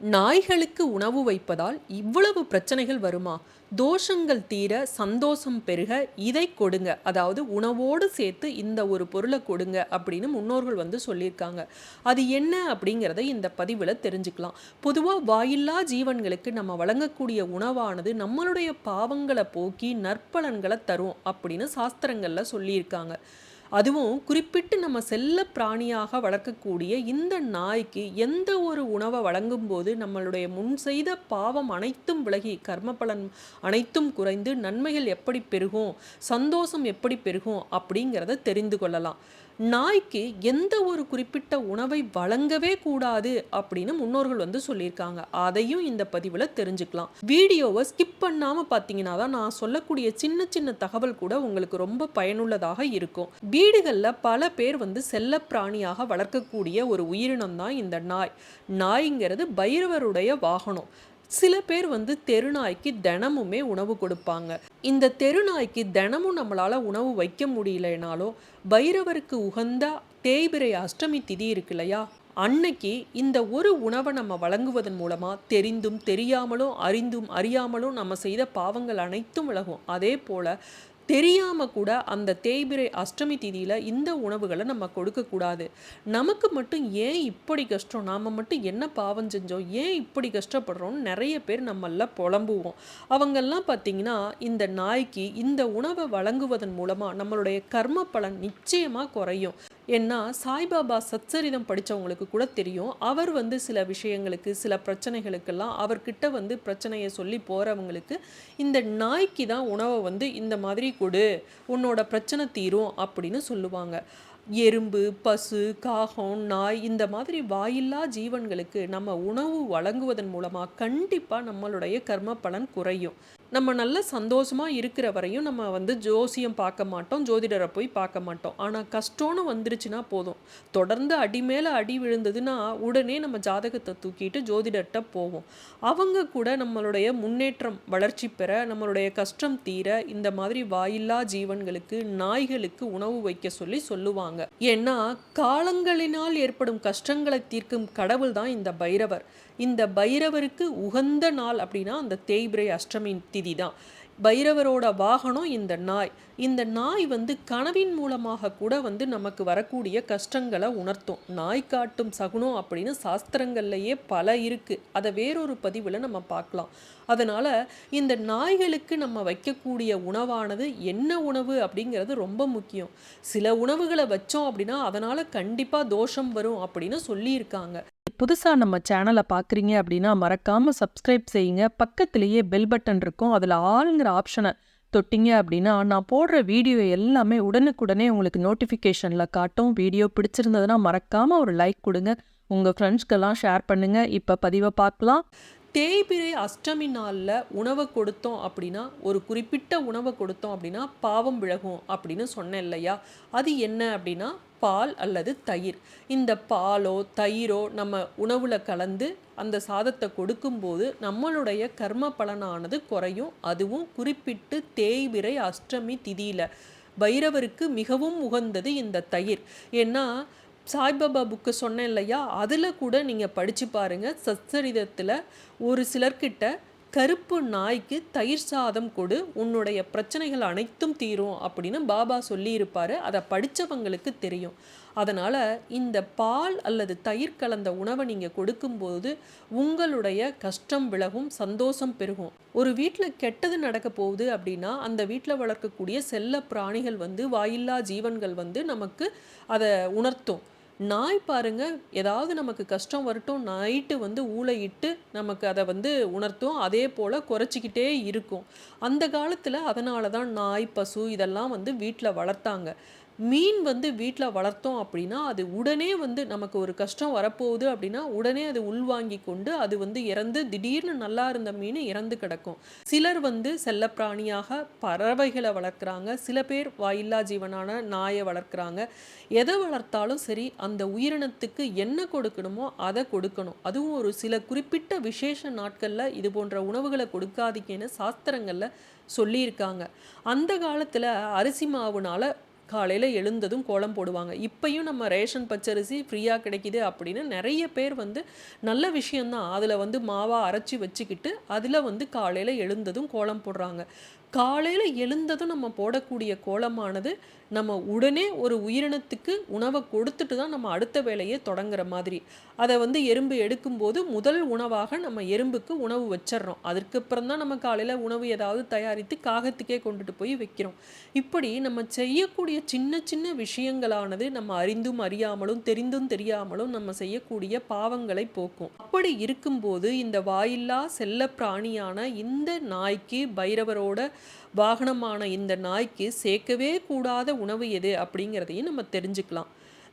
நாய்களுக்கு உணவு வைப்பதால் இவ்வளவு பிரச்சனைகள் வருமா? தோஷங்கள் தீர சந்தோஷம் பெருக இதை கொடுங்க. அதாவது உணவோடு சேர்த்து இந்த ஒரு பொருளை கொடுங்க அப்படின்னு முன்னோர்கள் வந்து சொல்லியிருக்காங்க. அது என்ன அப்படிங்கிறத இந்த பதிவில் தெரிஞ்சுக்கலாம். பொதுவாக வாயில்லா ஜீவன்களுக்கு நம்ம வழங்கக்கூடிய உணவானது நம்மளுடைய பாவங்களை போக்கி நற்பலன்களை தரும் அப்படின்னு சாஸ்திரங்களில் சொல்லியிருக்காங்க. அதுவும் குறிப்பிட்டு நம்ம செல்ல பிராணியாக வளர்க்கக்கூடிய இந்த நாய்க்கு எந்த ஒரு உணவை வழங்கும்போது நம்மளுடைய முன் செய்த பாவம் அனைத்தும் விலகி கர்ம பலன் அனைத்தும் குறைந்து நன்மைகள் எப்படி பெருகும் சந்தோஷம் எப்படி பெருகும் அப்படிங்கிறத தெரிந்து கொள்ளலாம். நாய்க்கு எந்த ஒரு குறிப்பிட்ட உணவை வழங்கவே கூடாது அப்படின்னு முன்னோர்கள் வந்து சொல்லியிருக்காங்க. அதையும் இந்த பதிவில் தெரிஞ்சுக்கலாம். வீடியோவை ஸ்கிப் பண்ணாமல் பார்த்தீங்கன்னா தான் நான் சொல்லக்கூடிய சின்ன சின்ன தகவல் கூட உங்களுக்கு ரொம்ப பயனுள்ளதாக இருக்கும். வீடுகளில் பல பேர் வந்து செல்ல பிராணியாக வளர்க்கக்கூடிய ஒரு உயிரினம் தான் இந்த நாய். நாய்ங்கிறது பைரவருடைய வாகனம். சில பேர் வந்து தெருநாய்க்கு தினமுமே உணவு கொடுப்பாங்க. இந்த தெருநாய்க்கு தினமும் நம்மளால் உணவு வைக்க முடியலைனாலும் பைரவருக்கு உகந்த தேய்பிரை அஷ்டமி திதி இருக்கு இல்லையா? அன்னைக்கு இந்த ஒரு உணவை நம்ம வழங்குவதன் மூலமாக தெரிந்தும் தெரியாமலும் அறிந்தும் அறியாமலும் நம்ம செய்த பாவங்கள் அனைத்தும் விலகும். அதே போல் தெரியாமல் கூட அந்த தேய்பிரை அஷ்டமி திதியில் இந்த உணவுகளை நம்ம கொடுக்கக்கூடாது நமக்கு மட்டும் ஏன் இப்படி கஷ்டம்? நாம் மட்டும் என்ன பாவம் செஞ்சோம்? ஏன் இப்படி கஷ்டப்படுறோம்னு நிறைய பேர் நம்மள புலம்புவோம். அவங்கெல்லாம் பார்த்திங்கன்னா இந்த நாய்க்கு இந்த உணவை வழங்குவதன் மூலமாக நம்மளுடைய கர்ம பலன் நிச்சயமாக குறையும். ஏன்னா சாய்பாபா சச்சரிதம் படித்தவங்களுக்கு கூட தெரியும். அவர் வந்து சில விஷயங்களுக்கு சில பிரச்சனைகளுக்கெல்லாம் அவர்கிட்ட வந்து பிரச்சனையை சொல்லி போகிறவங்களுக்கு இந்த நாய்க்கு தான் உணவை வந்து இந்த மாதிரி கொடு உன்னோட பிரச்சனை தீரும் அப்படின்னு சொல்லுவாங்க. எறும்பு பசு காகம் நாய் இந்த மாதிரி வாயில்லா ஜீவன்களுக்கு நம்ம உணவு வழங்குவதன் மூலமாக கண்டிப்பாக நம்மளுடைய கர்ம பலன் குறையும். நம்ம நல்ல சந்தோஷமாக இருக்கிற வரையும் நம்ம வந்து ஜோசியம் பார்க்க மாட்டோம் ஜோதிடரை போய் பார்க்க மாட்டோம். ஆனால் கஷ்டம்னு வந்துருச்சுன்னா போதும். தொடர்ந்து அடி மேலே அடி விழுந்ததுன்னா உடனே நம்ம ஜாதகத்தை தூக்கிட்டு ஜோதிடர்கிட்ட போவோம். அவங்க கூட நம்மளுடைய முன்னேற்றம் வளர்ச்சி பெற நம்மளுடைய கஷ்டம் தீர இந்த மாதிரி வாயில்லா ஜீவன்களுக்கு நாய்களுக்கு உணவு வைக்க சொல்லி சொல்லுவாங்க. ஏன்னா காலங்களினால் ஏற்படும் கஷ்டங்களை தீர்க்கும் கடவுள் தான் இந்த பைரவர். இந்த பைரவருக்கு உகந்த நாள் அப்படின்னா அந்த தேய்பிரை அஷ்டமி திதி தான் பைரவரோட வாகனம் இந்த நாய். இந்த நாய் வந்து கனவின் மூலமாக கூட வந்து நமக்கு வரக்கூடிய கஷ்டங்களை உணர்த்தும். நாய் காட்டும் சகுனம் அப்படின்னு சாஸ்திரங்கள்லையே பல இருக்குது அதை வேறொரு பதிவில் நம்ம பார்க்கலாம். அதனால் இந்த நாய்களுக்கு நம்ம வைக்கக்கூடிய உணவானது என்ன உணவு அப்படிங்கிறது ரொம்ப முக்கியம். சில உணவுகளை வச்சோம் அப்படின்னா அதனால் கண்டிப்பாக தோஷம் வரும் அப்படின்னு சொல்லியிருக்காங்க. புதுசாக நம்ம சேனலை பார்க்குறீங்க அப்படின்னா மறக்காமல் சப்ஸ்கிரைப் செய்யுங்க. பக்கத்துலேயே பெல் பட்டன் இருக்கும். அதில் ஆளுங்கிற ஆப்ஷனை தொட்டிங்க அப்படின்னா நான் போடுற வீடியோ எல்லாமே உடனுக்குடனே உங்களுக்கு நோட்டிஃபிகேஷனில் காட்டும். வீடியோ பிடிச்சிருந்ததுன்னா மறக்காமல் ஒரு லைக் கொடுங்க. உங்கள் ஃப்ரெண்ட்ஸ்க்கெல்லாம் ஷேர் பண்ணுங்கள் இப்போ பதிவை பார்க்கலாம். தேய்பிரை அஷ்டமி நாளில் உணவை கொடுத்தோம் அப்படின்னா ஒரு குறிப்பிட்ட உணவை கொடுத்தோம் அப்படின்னா பாவம் விலகும் அப்படின்னு சொன்னேன் இல்லையா? அது என்ன அப்படின்னா பால் அல்லது தயிர். இந்த பாலோ தயிரோ நம்ம உணவில் கலந்து அந்த சாதத்தை கொடுக்கும்போது நம்மளுடைய கர்ம பலனானது குறையும். அதுவும் குறிப்பிட்டு தேய்விரை அஷ்டமி திதியில். பைரவருக்கு மிகவும் உகந்தது இந்த தயிர். ஏன்னா சாய்பாபா புக்கு சொன்னேன் இல்லையா? அதில் கூட நீங்கள் படித்து பாருங்கள் சச்சரிதத்தில் ஒரு சிலர்கிட்ட கருப்பு நாய்க்கு தயிர் சாதம் கொடு உன்னுடைய பிரச்சனைகள் அனைத்தும் தீரும் அப்படின்னு பாபா சொல்லியிருப்பார். அதை படித்தவங்களுக்கு தெரியும். அதனால் இந்த பால் அல்லது தயிர் கலந்த உணவை நீங்கள் கொடுக்கும்போது உங்களுடைய கஷ்டம் விலகும் சந்தோஷம் பெருகும். ஒரு வீட்டில் கெட்டது நடக்க போகுது அப்படின்னா அந்த வீட்டில் வளர்க்கக்கூடிய செல்ல பிராணிகள் வந்து வாயில்லா ஜீவன்கள் வந்து நமக்கு அதை உணர்த்தும். நாய் பாருங்க ஏதாவது நமக்கு கஷ்டம் வரட்டும் நைட்டு வந்து ஊழையிட்டு நமக்கு அதை வந்து உணர்த்தும். அதே போல் குறைச்சிக்கிட்டே இருக்கும். அந்த காலத்தில் அதனால தான் நாய் பசு இதெல்லாம் வந்து வீட்டில் வளர்த்தாங்க. மீன் வந்து வீட்டில் வளர்த்தோம் அப்படின்னா அது உடனே வந்து நமக்கு ஒரு கஷ்டம் வரப்போகுது அப்படின்னா உடனே அது உள்வாங்கி கொண்டு அது வந்து இறந்து திடீர்னு நல்லா இருந்த மீன் இறந்து கிடக்கும். சிலர் வந்து செல்லப்பிராணியாக பறவைகளை வளர்க்குறாங்க. சில பேர் வாயில்லா ஜீவனான நாயை வளர்க்குறாங்க. எதை வளர்த்தாலும் சரி அந்த உயிரினத்துக்கு என்ன கொடுக்கணுமோ அதை கொடுக்கணும். அதுவும் ஒரு சில குறிப்பிட்ட விசேஷ நாட்களில் இது போன்ற உணவுகளை கொடுக்காதீங்கன்னு சாஸ்திரங்களில் சொல்லியிருக்காங்க. அந்த காலத்தில் அரிசி மாவுனால் காலையில் எழுந்ததும் கோலம் போடுவாங்க. இப்பையும் நம்ம ரேஷன் பச்சரிசி ஃப்ரீயாக கிடைக்குது அப்படின்னு நிறைய பேர் வந்து நல்ல விஷயந்தான் அதில் வந்து மாவா அரைச்சி வச்சுக்கிட்டு அதில் வந்து காலையில் எழுந்ததும் கோலம் போடுறாங்க. காலையில் எழுந்ததும் நம்ம போடக்கூடிய கோலமானது நம்ம உடனே ஒரு உயிரினத்துக்கு உணவை கொடுத்துட்டு தான் நம்ம அடுத்த வேலையை தொடங்குற மாதிரி. அதை வந்து எறும்பு எடுக்கும்போது முதல் உணவாக நம்ம எறும்புக்கு உணவு வச்சிடுறோம். அதுக்கப்புறம் தான் நம்ம காலையில் உணவு ஏதாவது தயாரித்து காகத்துக்கே கொண்டுட்டு போய் வைக்கிறோம். இப்படி நம்ம செய்யக்கூடிய சின்ன சின்ன விஷயங்களானது நம்ம அறிந்தும் அறியாமலும் தெரிந்தும் தெரியாமலும் நம்ம செய்யக்கூடிய பாவங்களை போக்கும். அப்படி இருக்கும்போது இந்த வாயில்லா செல்ல பிராணியான இந்த நாய்க்கு பைரவரோட வாகனமான இந்த நாய்க்கு சேர்க்கவே கூடாத உணவு எது அப்படிங்கிறதையும் நம்ம தெரிஞ்சுக்கலாம்.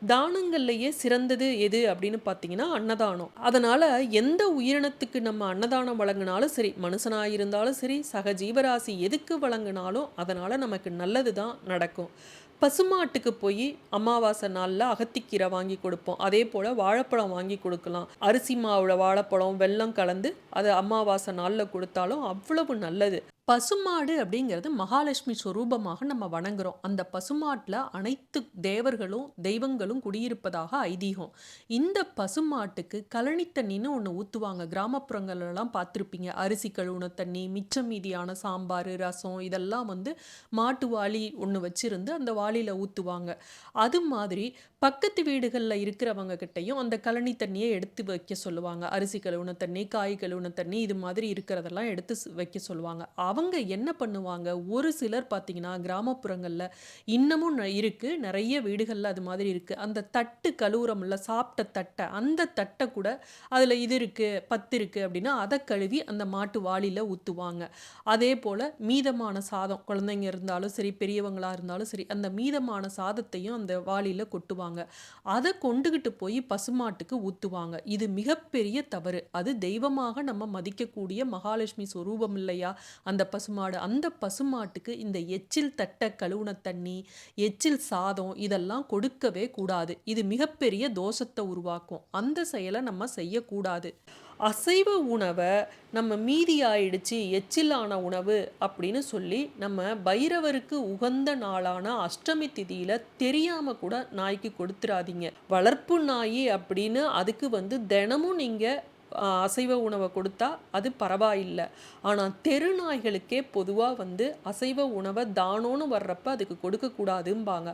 தானங்கள்லையே சிறந்தது எது அப்படின்னு பார்த்தீங்கன்னா அன்னதானம். அதனால் எந்த உயிரினத்துக்கு நம்ம அன்னதானம் வழங்கினாலும் சரி மனுஷனாக இருந்தாலும் சரி சக ஜீவராசி எதுக்கு வழங்கினாலும் அதனால் நமக்கு நல்லது தான் நடக்கும். பசுமாட்டுக்கு போய் அமாவாசை நாளில் அகத்திக்கீரை வாங்கி கொடுப்போம். அதே போல் வாழைப்பழம் வாங்கி கொடுக்கலாம். அரிசி மாவில் வாழைப்பழம் வெல்லம் கலந்து அதை அமாவாசை நாளில் கொடுத்தாலும் அவ்வளவு நல்லது. பசுமாடு அப்படிங்கிறது மகாலட்சுமி ஸ்வரூபமாக நம்ம வணங்குறோம். அந்த பசுமாட்டில் அனைத்து தேவர்களும் தெய்வங்களும் குடியிருப்பதாக ஐதீகம். இந்த பசுமாட்டுக்கு கழனி தண்ணின்னு ஒன்று ஊற்றுவாங்க கிராமப்புறங்கள்லாம் பார்த்துருப்பீங்க. அரிசி கழுவுன தண்ணி மிச்சம் மீதியான சாம்பார் ரசம் இதெல்லாம் வந்து மாட்டு வாளி ஒன்று வச்சுருந்து அந்த வாளியில் ஊற்றுவாங்க அது மாதிரி பக்கத்து வீடுகளில் இருக்கிறவங்க கிட்டையும் அந்த கழனி தண்ணியை எடுத்து வைக்க சொல்லுவாங்க. அரிசி கழுவுன தண்ணி காய் கழுவுன தண்ணி இது மாதிரி இருக்கிறதெல்லாம் எடுத்து வைக்க சொல்லுவாங்க. அவங்க என்ன பண்ணுவாங்க? ஒரு சிலர் பார்த்தீங்கன்னா கிராமப்புறங்களில் இன்னமும் இருக்குது நிறைய வீடுகளில் அது மாதிரி இருக்குது அந்த தட்டு கழுவுறமில்ல சாப்பிட்ட தட்டை அந்த தட்டை கூட அதில் இது இருக்குது பத்து இருக்குது அப்படின்னா அதை கழுவி அந்த மாட்டு வாளியில் ஊற்றுவாங்க அதே போல் மீதமான சாதம் குழந்தைங்க இருந்தாலும் சரி பெரியவங்களாக இருந்தாலும் சரி அந்த மீதமான சாதத்தையும் அந்த வாளியில் கொட்டுவாங்க. அதை கொண்டுகிட்டு போய் பசுமாட்டுக்கு ஊற்றுவாங்க இது மிகப்பெரிய தவறு. அது தெய்வமாக நம்ம மதிக்கக்கூடிய மகாலட்சுமி ஸ்வரூபம் இல்லையா? அந்த பசுமாடு அந்த பசுமாட்டுக்கு இந்த எச்சில் தட்ட கழுவுன தண்ணி எச்சில் சாதம் இதெல்லாம் கொடுக்கவே கூடாது. இது மிகப்பெரிய தோஷத்தை உருவாக்கும். அந்த செயலை நம்ம செய்யக்கூடாது. அசைவ உணவை நம்ம மீதி ஆயிடுச்சு எச்சிலான உணவு அப்படின்னு சொல்லி நம்ம பைரவருக்கு உகந்த நாளான அஷ்டமி திதியில் தெரியாமல் கூட நாய்க்கு கொடுத்துடாதீங்க வளர்ப்பு நாய் அப்படின்னு அதுக்கு வந்து தினமும் நீங்கள் அசைவ உணவை கொடுத்தா அது பரவாயில்லை. ஆனால் தெரு நாய்களுக்கே பொதுவாக வந்து அசைவ உணவை தானோன்னு வர்றப்ப அதுக்கு கொடுக்கக்கூடாதும்பாங்க.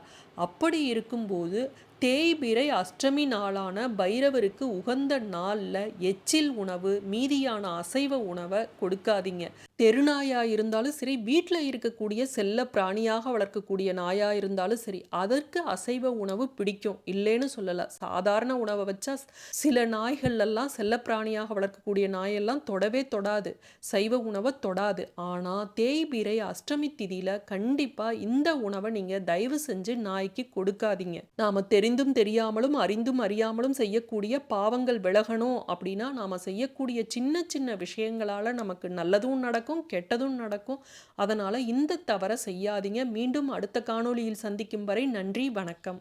அப்படி இருக்கும்போது தேய்பிரை அஷ்டமி நாளான பைரவருக்கு உகந்த நாளில் எச்சில் உணவு மீதியான அசைவ உணவை கொடுக்காதீங்க. தெருநாயாக இருந்தாலும் சரி வீட்டில் இருக்கக்கூடிய செல்ல பிராணியாக வளர்க்கக்கூடிய நாயாக இருந்தாலும் சரி அதற்கு அசைவ உணவு பிடிக்கும். இல்லைன்னு சொல்லலை. சாதாரண உணவை வச்சா சில நாய்கள்லாம் செல்ல பிராணியாக வளர்க்கக்கூடிய நாயெல்லாம் தொடவே தொடாது. சைவ உணவை தொடாது. ஆனால் தேய்பிரை அஷ்டமி திதியில் கண்டிப்பாக இந்த உணவை நீங்கள் தயவு செஞ்சு நாய்க்கு கொடுக்காதீங்க. நாம் தெரிந்தும் தெரியாமலும் அறிந்தும் அறியாமலும் செய்யக்கூடிய பாவங்கள் விலகணும் அப்படின்னா நாம் செய்யக்கூடிய சின்ன சின்ன விஷயங்களால் நமக்கு நல்லதும் நடக்கும் நடக்கும் கெட்டதும் நடக்கும். அதனால் இந்த தவறை செய்யாதீங்க. மீண்டும் அடுத்த காணொளியில் சந்திக்கும் வரை நன்றி வணக்கம்.